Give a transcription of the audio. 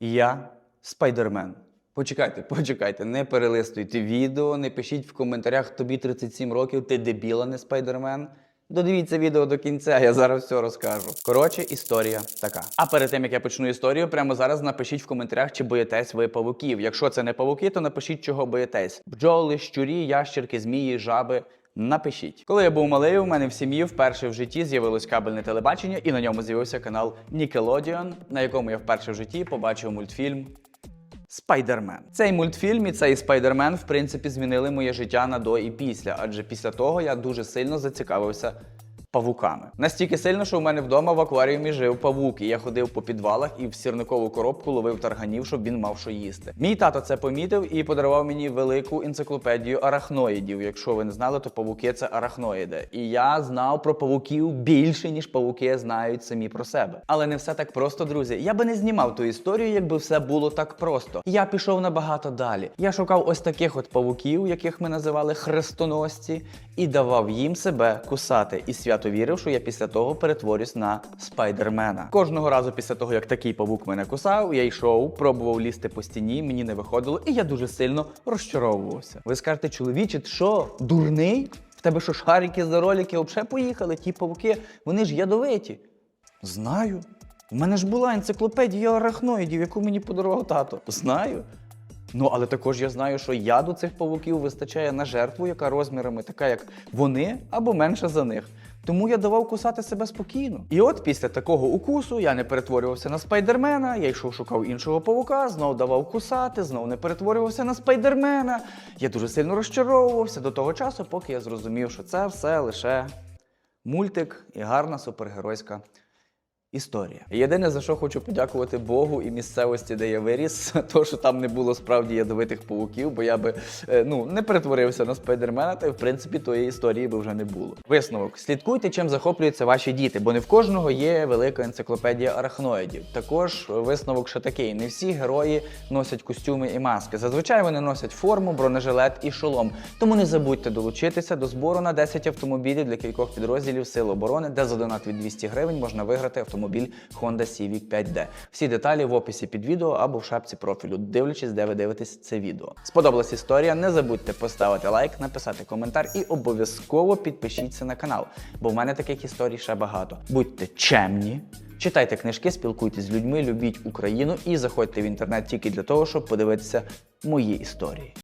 Я спайдермен. Почекайте, почекайте, не перелистуйте відео, не пишіть в коментарях тобі 37 років, ти дебіла, не спайдермен. Додивіться відео до кінця, я зараз все розкажу. Коротше, історія така. А перед тим як я почну історію, прямо зараз напишіть в коментарях, чи боїтесь ви павуків. Якщо це не павуки, то напишіть, чого боїтесь. Бджоли, щурі, ящерки, змії, жаби. Напишіть, коли я був малий, у мене в сім'ї вперше в житті з'явилось кабельне телебачення, і на ньому з'явився канал Nickelodeon, на якому я вперше в житті побачив мультфільм Спайдермен. Цей мультфільм і цей спайдермен, в принципі, змінили моє життя на до і після, адже після того я дуже сильно зацікавився павуками. Настільки сильно, що у мене вдома в акваріумі жив павук, і я ходив по підвалах і в сірникову коробку ловив тарганів, щоб він мав що їсти. Мій тато це помітив і подарував мені велику енциклопедію арахноїдів. Якщо ви не знали, то павуки це арахноїди. І я знав про павуків більше, ніж павуки знають самі про себе. Але не все так просто, друзі. Я би не знімав ту історію, якби все було так просто. Я пішов набагато далі. Я шукав ось таких от павуків, яких ми називали хрестоносці, і давав їм себе кусати. І свято вірив, що я після того перетворюсь на спайдермена. Кожного разу після того, як такий павук мене кусав, я йшов, пробував лізти по стіні, мені не виходило, і я дуже сильно розчаровувався. Ви скажете, чоловіче, що, дурний? В тебе що шарики за ролики взагалі поїхали? Ті павуки, вони ж ядовиті. Знаю. У мене ж була енциклопедія арахноїдів, яку мені подарував тато. Знаю. Ну, але також я знаю, що яду цих павуків вистачає на жертву, яка розмірами така, як вони, або менша за них. Тому я давав кусати себе спокійно. І от після такого укусу я не перетворювався на спайдермена, я йшов шукав іншого павука, знов давав кусати, знов не перетворювався на спайдермена. Я дуже сильно розчаровувався до того часу, поки я зрозумів, що це все лише мультик і гарна супергеройська Історія. Єдине, за що хочу подякувати Богу і місцевості, де я виріс, то що там не було справді ядовитих павуків, бо я би е, ну не перетворився на спайдермена, та в принципі тої історії би вже не було. Висновок: слідкуйте, чим захоплюються ваші діти, бо не в кожного є велика енциклопедія арахноїдів. Також висновок ще такий: не всі герої носять костюми і маски. Зазвичай вони носять форму, бронежилет і шолом. Тому не забудьте долучитися до збору на 10 автомобілів для кількох підрозділів Сил оборони, де за донат від 200 гривень можна виграти автомобіль Honda Civic 5D. Всі деталі в описі під відео або в шапці профілю, дивлячись, де ви дивитесь це відео. Сподобалась історія? Не забудьте поставити лайк, написати коментар і обов'язково підпишіться на канал, бо в мене таких історій ще багато. Будьте чемні. Читайте книжки, спілкуйтесь з людьми, любіть Україну і заходьте в інтернет тільки для того, щоб подивитися мої історії.